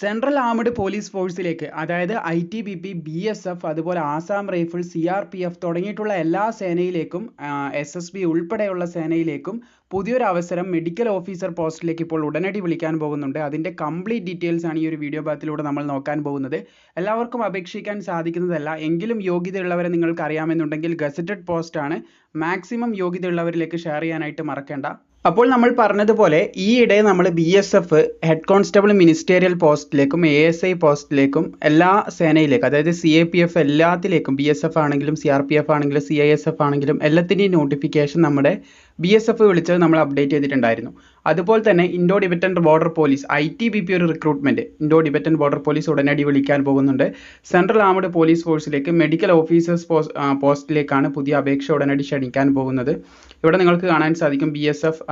Central armed police ഫോഴ്സിലേക്ക് അതായത് I T B P B S F അതുപോലെ Assam rifle C R P F തുടങ്ങിയിട്ടുള്ള എല്ലാ സേനയിലേക്കും S S B ഉൾപ്പെടെയുള്ള സേനയിലേക്കും പുതിയൊരു അവസരം മെഡിക്കൽ ഓഫീസർ പോസ്റ്റിലേക്ക് ഇപ്പോൾ ഉടനടി വിളിക്കാൻ പോകുന്നുണ്ട്. അതിന്റെ കംപ്ലീറ്റ് ഡീറ്റെയിൽസ് ആണ് ഈ ഒരു വീഡിയോ ഭാഗത്തിലൂടെ നമ്മൾ നോക്കാൻ പോകുന്നത്. എല്ലാവർക്കും അപേക്ഷിക്കാൻ സാധിക്കുന്നതല്ല എങ്കിലും യോഗ്യതയുള്ളവരെ നിങ്ങൾക്ക് അറിയാമെന്നുണ്ടെങ്കിൽ ഗസറ്റഡ് പോസ്റ്റാണ്. മാക്സിമം യോഗ്യതയുള്ളവരിലേക്ക് ഷെയർ ചെയ്യാനായിട്ട് മറക്കേണ്ട. അപ്പോൾ നമ്മൾ പറഞ്ഞതുപോലെ ഈയിടെ നമ്മൾ B S F head constable ministerial പോസ്റ്റിലേക്കും A S I പോസ്റ്റിലേക്കും എല്ലാ സേനയിലേക്കും അതായത് സി എ പി എഫ് എല്ലാത്തിലേക്കും ബി എസ് എഫ് ആണെങ്കിലും സി ആർ പി എഫ് ആണെങ്കിലും സി ഐ എസ് എഫ് ആണെങ്കിലും എല്ലാത്തിന്റെയും നോട്ടിഫിക്കേഷൻ നമ്മുടെ ബി എസ് എഫ് വിളിച്ചത് നമ്മൾ അപ്ഡേറ്റ് ചെയ്തിട്ടുണ്ടായിരുന്നു. അതുപോലെ തന്നെ Indo Tibetan border police I T B P ഒരു recruitment Indo Tibetan border police ഉടനടി വിളിക്കാൻ പോകുന്നുണ്ട്. സെൻട്രൽ ആർമഡ് പോലീസ് ഫോഴ്സിലേക്ക് മെഡിക്കൽ ഓഫീസേഴ്സ് പോസ്റ്റിലേക്കാണ് പുതിയ അപേക്ഷ ഉടനടി ക്ഷണിക്കാൻ പോകുന്നത്. ഇവിടെ നിങ്ങൾക്ക് കാണാൻ സാധിക്കും ബി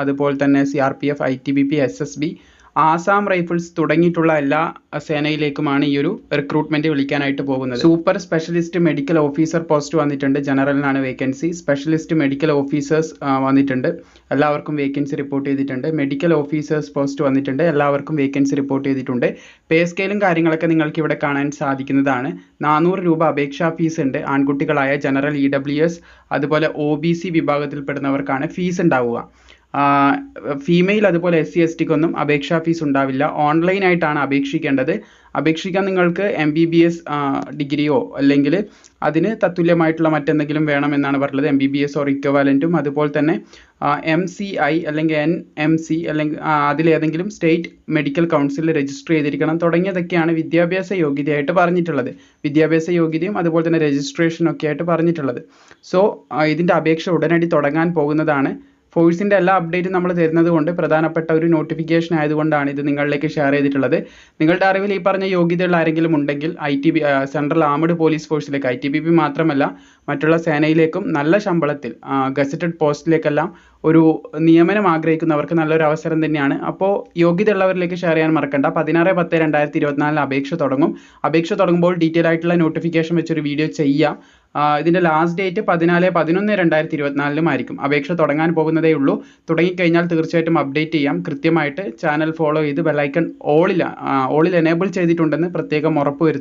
അതുപോലെ തന്നെ C R P F I T B P S S B Assam rifles തുടങ്ങിയിട്ടുള്ള എല്ലാ സേനയിലേക്കുമാണ് ഈ ഒരു റിക്രൂട്ട്മെന്റ് വിളിക്കാനായിട്ട് പോകുന്നത്. Super specialist medical officer post വന്നിട്ടുണ്ട്. ജനറലിനാണ് വേക്കൻസി സ്പെഷ്യലിസ്റ്റ് മെഡിക്കൽ ഓഫീസേഴ്സ് വന്നിട്ടുണ്ട്. എല്ലാവർക്കും വേക്കൻസി റിപ്പോർട്ട് ചെയ്തിട്ടുണ്ട്. മെഡിക്കൽ ഓഫീസേഴ്സ് പോസ്റ്റ് വന്നിട്ടുണ്ട്. എല്ലാവർക്കും വേക്കൻസി റിപ്പോർട്ട് ചെയ്തിട്ടുണ്ട്. പേ സ്കെയിലും കാര്യങ്ങളൊക്കെ നിങ്ങൾക്ക് ഇവിടെ കാണാൻ സാധിക്കുന്നതാണ്. നാനൂറ് രൂപ അപേക്ഷാ ഫീസ് ഉണ്ട്. ആൺകുട്ടികളായ ജനറൽ ഇ ഡബ്ല്യു എസ് അതുപോലെ ഒ ബി സി വിഭാഗത്തിൽപ്പെടുന്നവർക്കാണ് ഫീസ് ഉണ്ടാവുക. ഫീമെയിൽ അതുപോലെ എസ് സി എസ് ടിക്കൊന്നും അപേക്ഷാ ഫീസ് ഉണ്ടാവില്ല. ഓൺലൈനായിട്ടാണ് അപേക്ഷിക്കേണ്ടത്. അപേക്ഷിക്കാൻ നിങ്ങൾക്ക് എം ബി ബി എസ് ഡിഗ്രിയോ അല്ലെങ്കിൽ അതിന് തത്തുല്യമായിട്ടുള്ള മറ്റെന്തെങ്കിലും വേണമെന്നാണ് പറഞ്ഞത്. M B B S or ഇക്വവാലന്റും അതുപോലെ തന്നെ എം സി ഐ അല്ലെങ്കിൽ എൻ എം സി അല്ലെങ്കിൽ അതിലേതെങ്കിലും സ്റ്റേറ്റ് മെഡിക്കൽ കൗൺസിലിൽ രജിസ്റ്റർ ചെയ്തിരിക്കണം തുടങ്ങിയതൊക്കെയാണ് വിദ്യാഭ്യാസ യോഗ്യതയായിട്ട് പറഞ്ഞിട്ടുള്ളത്. വിദ്യാഭ്യാസ യോഗ്യതയും അതുപോലെ തന്നെ രജിസ്ട്രേഷനൊക്കെ ആയിട്ട് പറഞ്ഞിട്ടുള്ളത്. സോ ഇതിന്റെ അപേക്ഷ ഉടനടി തുടങ്ങാൻ പോകുന്നതാണ്. ഫോഴ്സിന്റെ എല്ലാ അപ്ഡേറ്റും നമ്മൾ തരുന്നത് കൊണ്ട് പ്രധാനപ്പെട്ട ഒരു നോട്ടിഫിക്കേഷൻ ആയതുകൊണ്ടാണ് ഇത് നിങ്ങളിലേക്ക് ഷെയർ ചെയ്തിട്ടുള്ളത്. നിങ്ങളുടെ അറിവിൽ ഈ പറഞ്ഞ യോഗ്യതയുള്ള ആരെങ്കിലും ഉണ്ടെങ്കിൽ I T B central armed police ഫോഴ്സിലേക്ക് I T B P മാത്രമല്ല മറ്റുള്ള സേനയിലേക്കും നല്ല ശമ്പളത്തിൽ ഗസറ്റഡ് പോസ്റ്റിലേക്കെല്ലാം ഒരു നിയമനം ആഗ്രഹിക്കുന്നവർക്ക് നല്ലൊരു അവസരം തന്നെയാണ്. അപ്പോൾ യോഗ്യതയുള്ളവരിലേക്ക് ഷെയർ ചെയ്യാൻ മറക്കണ്ട. പതിനാറ് പത്ത് രണ്ടായിരത്തി ഇരുപത്തിനാലിന് അപേക്ഷ തുടങ്ങും. അപേക്ഷ തുടങ്ങുമ്പോൾ ഡീറ്റെയിൽ ആയിട്ടുള്ള നോട്ടിഫിക്കേഷൻ വെച്ചൊരു വീഡിയോ ചെയ്യാം ഇതിന്റെ ലാസ്റ്റ് ഡേറ്റ് പതിനാല് പതിനൊന്ന് രണ്ടായിരത്തി ഇരുപത്തിനാലിലും ആയിരിക്കും. അപേക്ഷ തുടങ്ങാൻ പോകുന്നതേ ഉള്ളൂ. തുടങ്ങിക്കഴിഞ്ഞാൽ തീർച്ചയായിട്ടും അപ്ഡേറ്റ് ചെയ്യാം. കൃത്യമായിട്ട് ചാനൽ ഫോളോ ചെയ്ത് ബെല്ലൈക്കൺ ഓളിൽ ഓളിൽ എനേബിൾ ചെയ്തിട്ടുണ്ടെന്ന് പ്രത്യേകം ഉറപ്പ് വരുത്തുക